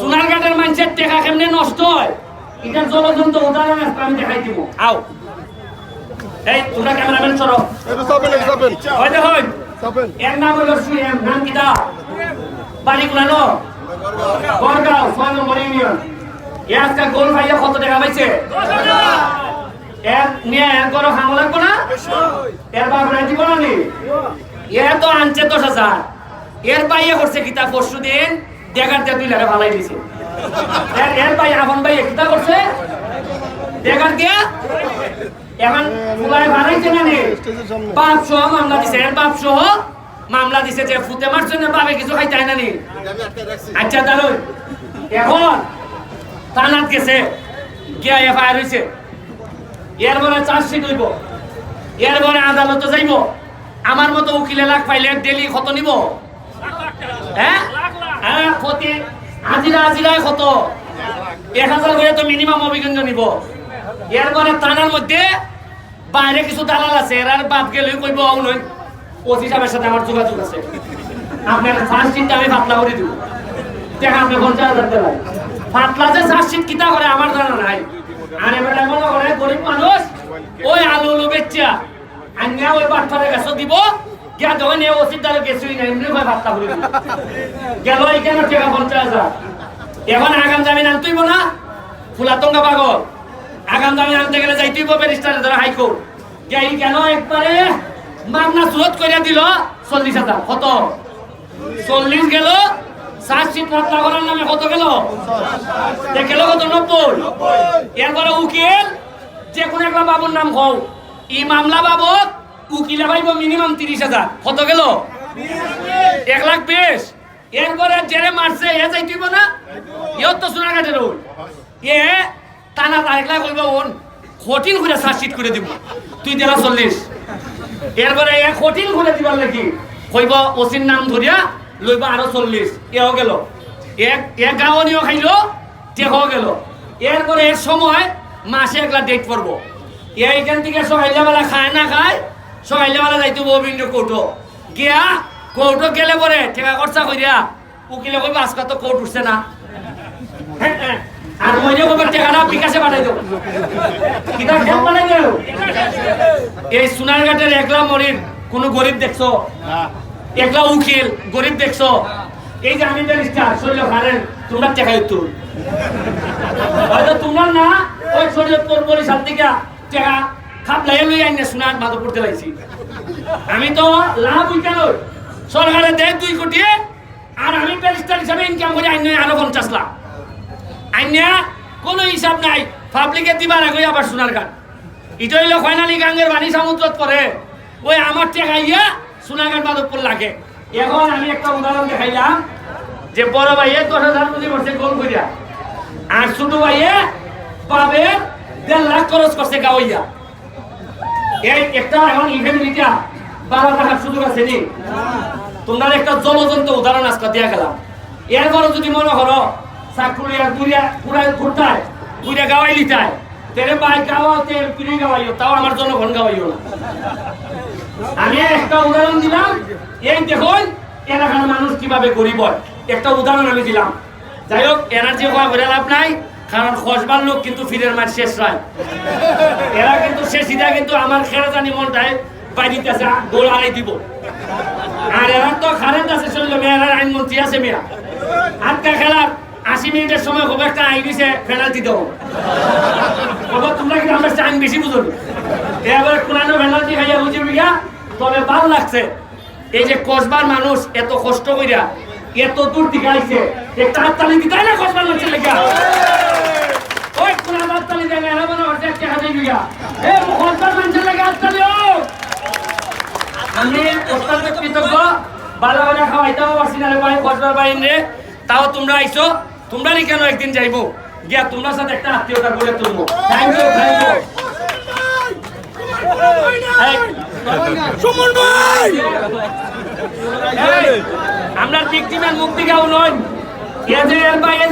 সোনারঘাটের মানুষের টেকা কেমনে নষ্ট হয়? এটা জলজন্ত উদাহরণ আমি দেখাই দিব। আও। এই তোমরা ক্যামেরাম্যান সরো এটা হয় এর নাম হলো সুয়েম নাম কিটা বাড়ি গুলানো গড়গাঁও ছয় নম্বর ইউনিয়ন। এ আজকে গোল ভাইয়া কত টাকা পাইছে? এর নিয়ে এর করো খামো লাগবো না? এর বাপ বলো নি এর তো আনছে দশ হাজার। এর বাইয়ে করছে কিতা পরশু দিন দেখার দিয়ে দুই লাখে ভালাই দিছে। এর ভাই আপন ভাই কিতা করছে? দেখার দিয়া এখন না বাপ সহ মামলা দিছে। এর বাপ সহ মামলা দিছে যে ফুতে মারছে না বাবে কিছু খাইতে না নি? আচ্ছা দাঁড়ুন এখন থানাত গেছে, গিয়া এফআইআর হয়েছে এর বলে চার্জশিট হইব। এর বলে আদালতে যাইব। আমার মতো উকিলে লাখ পাইলে ডেলি কত নিব হ্যাঁ? হ্যাঁ ক্ষতি। আজিরা আজিরায় কত এক হাজার করে মিনিমাম অভিজ্ঞ নিব। এর পরে থানার মধ্যে বাইরে কিছু দালাল আছে। এর আর বাপ গেলে কইব নই ওসি সাহেবের সাথে আমার যোগাযোগ আছে। আপনার ফার্স্ট চিন্তা আমি পাতলা করে দিব দেখা আপনি পঞ্চাশ হাজার দেবেন পাতলা যে চার্জশিট কিতা করে আমার জানা নাই। আর এবার মনে করে গরিব মানুষ ওই আলু উলু বেচা আনিয়া ওই বাট্টারে গেছো দিব। গিয়া দ্বারা এমনি ভাই পাতলা করে দিব গেল এখানে টাকা পঞ্চাশ হাজার। এখন আগাম জামিন আনতুইব না? ফুলাতঙ্গা পাগল। আগাম জামিন আনতে গেলে যাইতুইব হাইকোর্ট কেন একবারে মামলা সুরত করিয়া দিল? চল্লিশ হাজার কত? চল্লিশ গেল চার্জশিট পাতলা করার নামে কত গেল? তে গেল কত? নব্বই। এরপরে উকিল যে কোনো একটা বাবুর নাম কও। ই মামলা বাবদ উকিলে পাইব মিনিমাম তিরিশ হাজার। কত গেল? এক লাখ বিশ। এরপরে জেরে মারছে, এ যাইতিব না? ইয়ত তো সোনাঘাটের ওই। এ টানা তারেক লাখ কইব ওন, কঠিন করে চার্জশিট করে দিব। তুই দিলা চল্লিশ। এরপরে এ কঠিন করে দিবার লাগি, কইব ওসির নাম ধরিয়া লইব আরও চল্লিশ। এও গেল। এক এক গাঁৱনীয় খাইল টেকাও গেল। এরপরে এর সময় মাসে একলা ডেট পড়ব। এইখান থেকে সকাইলাবেলা খায় না খায় সকাইলাবেলা যাইতো গোবিন্দ কৌটো। গিয়া কৌটো গেলে পরে টেকা খরচা করিয়া উকিলে কইব আজকে তো কোর্ট উঠছে না। হ্যাঁ, হ্যাঁ। আর মই যে কইব টেকাটা বিকাশে পাঠাই দেব। কিতা খেল দেব এই সোনারঘাটের একলা মরির কোন গরিব দেখছ? একলা উকিল গরিব দেখছ? এই যে আমি ব্যারিস্টার শৈল তোমরা টেকা উত্তর। হয়তো তোমরা না ওই শরীয়তপুর বরিশাল থেকে টেকা খাপ লাইয়া লই আইনে সোনার মাধবপুর দিলাইছি আমি তো লাভ উইকা নই সরকারে দেয় দুই কোটি আর আমি ব্যারিস্টার হিসাবে ইনকাম করি আইনে আরও পঞ্চাশ লাখ। আইনে কোনো হিসাব নাই। পাবলিকে দিবার আগে আবার সোনার গান। এটা হইল ফাইনালি গাঙ্গের বাণী সমুদ্রত পরে ওই আমার টেকা ইয়া সোনাগান মাধবপুর লাগে। এখন আমি একটা উদাহরণ দেখাইলাম যে বড় ভাইয়ে দশ হাজার প্রতি বছর গোল করিয়া। আর ছোট ভাইয়ে পাবে দেড় লাখ খরচ করছে গাওয়াইয়া এই একটা এখন ইভেন্ট বারো টাকার সুযোগ আছে নি? তোমরা একটা জলজন্ত উদাহরণ আজকে দিয়া গেলাম। এরপরে যদি মনে করো চাকুরিয়া গুড়িয়া, পুরা ঘুরতায়, গুড়িয়া গাওয়াই লিতায় তেরে বাই গাওয়াও তেল পিড়ি গাওয়াইও, তাও আমার জনগণ গাওয়াইও না। আমি একটা উদাহরণ দিলাম, এই দেখুন, এলাকার মানুষ কীভাবে গরিব একটা উদাহরণ আমি দিলাম। যাই হোক এনার্জি হওয়া করে লাভ নাই। কারণ খসবার লোক কিন্তু ফিরের মাঠ শেষ হয় এরা কিন্তু শেষ ইদা কিন্তু আমার খেলা জানি মনটায় বাইরিতে আছে গোল আড়াই দিব। আর এরা তো কারেন্ট আছে চলল মেয়ের আইনমন্ত্রী আছে মেয়া। আটকা খেলার আশি মিনিটের সময় খুব একটা আইন দিছে পেনাল্টি দেবো। বাবা, তোমরা কিন্তু আমার আইন বেশি বুঝো এবারে কোরআনে পেনাল্টি খাইয়া বুঝবি গা? তবে ভালো লাগছে। এই যে কসবার মানুষ এত কষ্ট কইরা এত দূর থেকে আইছে। একটা হাততালি দিতাই না লেগা ওই হাততালি দেয় না হচ্ছে একটা হাতে গিয়া। এ হাততালি হোক আমি অত্যন্ত কৃতজ্ঞ ভালো করে খাওয়াইতেও পারছি না রে ভাই কসবার বাইন রে। তাও তোমরা আইছো তোমরাই কেন একদিন যাইবো? গিয়া তোমরা সাথে একটা আত্মীয়তা করে তুলবো। Thank you thank you Suman ভাই! আমরা ভিক্টিমের মুক্তি কেউ নয় এদের বাইরে